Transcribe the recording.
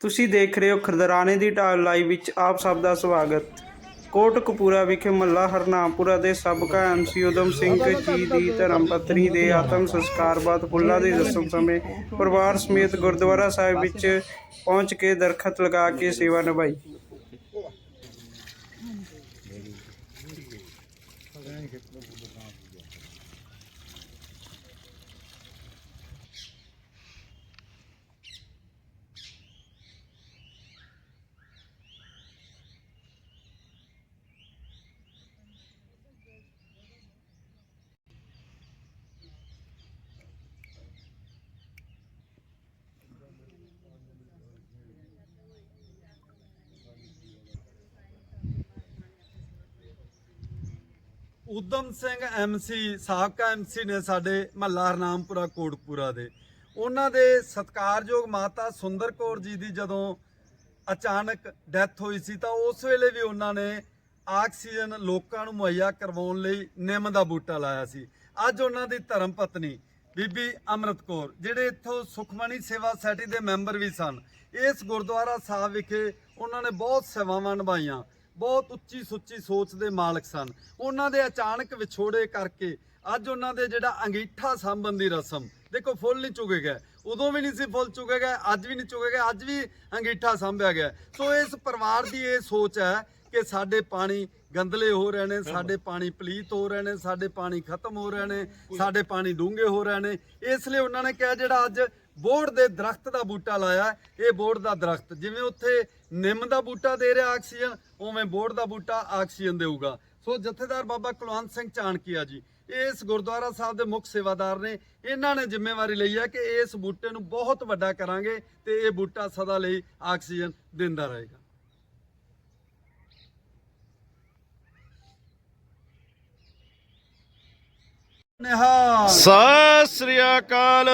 ਤੁਸੀਂ ਦੇਖ ਰਹੇ ਹੋ ਖਰਦਰਾਣੇ ਦੀ ਢਾਲ ਲਾਈਵ ਵਿੱਚ ਆਪ ਸਭ ਦਾ ਸਵਾਗਤ। ਕੋਟ ਕਪੂਰਾ ਵਿਖੇ ਮੱਲਾ ਹਰਨਾਮਪੁਰਾ ਦੇ ਸਾਬਕਾ ਐਮਸੀ ਉਦਮ ਸਿੰਘ ਜੀ ਦੀ ਧਰਮ ਪਤਨੀ ਦੇ ਆਤਮ ਸੰਸਕਾਰ ਬਾਅਦ ਫੁੱਲਾਂ ਦੇ ਰਸਮ ਸਮੇਂ ਪਰਿਵਾਰ ਸਮੇਤ ਗੁਰਦੁਆਰਾ ਸਾਹਿਬ ਵਿੱਚ ਪਹੁੰਚ ਕੇ ਦਰਖਤ ਲਗਾ ਕੇ ਸੇਵਾ ਨਿਭਾਈ। ਉਦਮ ਸਿੰਘ ਐਮਸੀ ਸਾਬਕਾ ਐਮਸੀ ਨੇ ਸਾਡੇ ਮਹੱਲਾ ਹਰਨਾਮਪੁਰਾ ਕੋਟਪੂਰਾ ਦੇ। ਉਹਨਾਂ ਦੇ ਸਤਕਾਰਯੋਗ ਮਾਤਾ ਸੁੰਦਰ ਕੌਰ ਜੀ ਦੀ ਜਦੋਂ ਅਚਾਨਕ ਡੈਥ ਹੋਈ ਸੀ ਤਾਂ ਉਸ ਵੇਲੇ ਵੀ ਉਹਨਾਂ ਨੇ ਆਕਸੀਜਨ ਲੋਕਾਂ ਨੂੰ ਮੁਹੱਈਆ ਕਰਵਾਉਣ ਲਈ ਨਿੰਮ ਦਾ ਬੂਟਾ ਲਾਇਆ ਸੀ। ਅੱਜ ਉਹਨਾਂ ਦੀ ਧਰਮ ਪਤਨੀ ਬੀਬੀ ਅਮਰਤ ਕੌਰ, ਜਿਹੜੇ ਇੱਥੋਂ ਸੁਖਮਣੀ ਸੇਵਾ ਸੋਸਾਇਟੀ ਦੇ ਮੈਂਬਰ ਵੀ ਸਨ, ਇਸ ਗੁਰਦੁਆਰਾ ਸਾਹਿਬ ਵਿਖੇ ਉਹਨਾਂ ਨੇ ਬਹੁਤ ਸੇਵਾਵਾਂ ਨਿਭਾਈਆਂ। ਬਹੁਤ ਉੱਚੀ ਸੁੱਚੀ ਸੋਚ ਦੇ ਮਾਲਕ ਸਨ। ਉਹਨਾਂ ਦੇ ਅਚਾਨਕ ਵਿਛੋੜੇ ਕਰਕੇ ਅੱਜ ਉਹਨਾਂ ਦੇ ਜਿਹੜਾ ਅੰਗੀਠਾ ਸਾਂਭਣ ਦੀ ਰਸਮ, ਦੇਖੋ ਫੁੱਲ ਨਹੀਂ ਚੁਗੇ ਗਏ। ਉਦੋਂ ਵੀ ਨਹੀਂ ਸੀ ਫੁੱਲ ਚੁਗੇ ਗਏ, ਅੱਜ ਵੀ ਨਹੀਂ ਚੁਗੇ ਗਏ, ਅੱਜ ਵੀ ਅੰਗੀਠਾ ਸਾਂਭਿਆ ਗਿਆ। ਸੋ ਇਸ ਪਰਿਵਾਰ ਦੀ ਇਹ ਸੋਚ ਹੈ ਕਿ ਸਾਡੇ ਪਾਣੀ ਗੰਦਲੇ ਹੋ ਰਹੇ ਨੇ, ਸਾਡੇ ਪਾਣੀ ਪਲੀਤ ਹੋ ਰਹੇ ਨੇ, ਸਾਡੇ ਪਾਣੀ ਖਤਮ ਹੋ ਰਹੇ ਨੇ, ਸਾਡੇ ਪਾਣੀ ਡੂੰਘੇ ਹੋ ਰਹੇ ਨੇ। ਇਸ ਲਈ ਉਹਨਾਂ ਨੇ ਕਿਹਾ ਜਿਹੜਾ ਅੱਜ ਬੋਰਡ ਦੇ ਦਰਖਤ ਦਾ ਬੂਟਾ ਲਾਇਆ। ਇਹ ਬੋਰਡ ਦਾ ਦਰਖਤ ਜਿਵੇਂ ਉੱਥੇ ਨਿੰਮ ਦਾ ਬੂਟਾ ਦੇ ਰਿਹਾ ਆਕਸੀਜਨ, ਉਵੇਂ ਬੋਰਡ ਦਾ ਬੂਟਾ ਆਕਸੀਜਨ ਦੇਊਗਾ। ਸੋ ਜਥੇਦਾਰ ਬਾਬਾ ਕੁਲਵੰਤ ਸਿੰਘ ਚਾਣਕੀਆ ਜੀ, ਇਸ ਗੁਰਦੁਆਰਾ ਸਾਹਿਬ ਦੇ ਮੁੱਖ ਸੇਵਾਦਾਰ ਨੇ, ਇਹਨਾਂ ਨੇ ਜ਼ਿੰਮੇਵਾਰੀ ਲਈ ਹੈ ਕਿ ਇਸ ਬੂਟੇ ਨੂੰ ਬਹੁਤ ਵੱਡਾ ਕਰਾਂਗੇ ਤੇ ਇਹ ਬੂਟਾ ਸਦਾ ਲਈ ਆਕਸੀਜਨ ਦਿੰਦਾ ਰਹੇਗਾ। ਨਿਹਾਲ। ਸਤਿ ਸ੍ਰੀ ਅਕਾਲ।